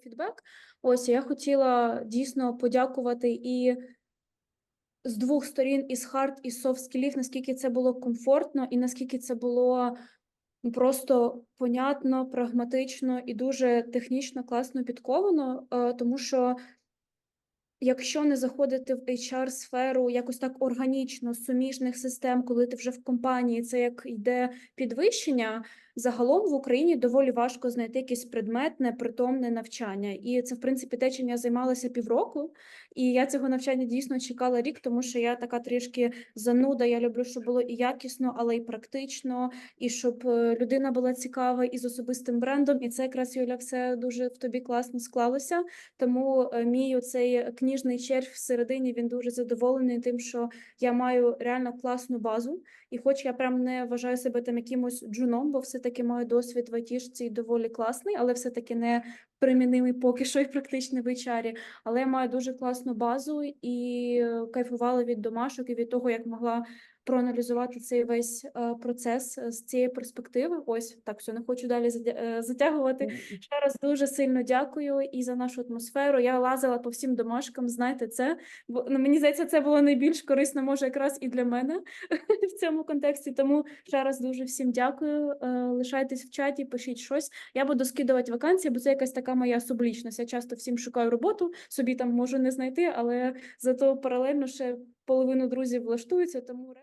фідбек. Ось я хотіла дійсно подякувати і з двох сторін, і з хард, і з софт скілів, наскільки це було комфортно, і наскільки це було просто понятно, прагматично і дуже технічно класно підковано, е, тому що. Якщо не заходити в HR-сферу якось так органічно, суміжних систем, коли ти вже в компанії, це як йде підвищення, загалом в Україні доволі важко знайти якийсь предметне, притомне навчання. І це, в принципі, те, чим я займалася півроку. І я цього навчання дійсно чекала рік, тому що я така трішки зануда. Я люблю, щоб було і якісно, але й практично, і щоб е, людина була цікава і з особистим брендом. І це якраз Юля, все дуже в тобі класно склалося. Тому е, мій оцей книжний червь всередині він дуже задоволений тим, що я маю реально класну базу. І хоч я прям не вважаю себе там якимось джуном, бо все-таки маю досвід в айтішці доволі класний, але все-таки не примінимий поки що і практичний в HR. Але я маю дуже класну базу і кайфувала від домашок і від того, як могла проаналізувати цей весь е, процес е, з цієї перспективи. Ось так, все, не хочу далі е, затягувати. Ще раз дуже сильно дякую і за нашу атмосферу. Я лазила по всім домашкам, знайте це. Бо ну, мені здається, це було найбільш корисно, може, якраз і для мене в цьому контексті. Тому ще раз дуже всім дякую. Лишайтесь в чаті, пишіть щось. Я буду скидувати вакансії, бо це якась така моя сублічність. Я часто всім шукаю роботу, собі там можу не знайти, але зато паралельно ще половину друзів влаштуються, тому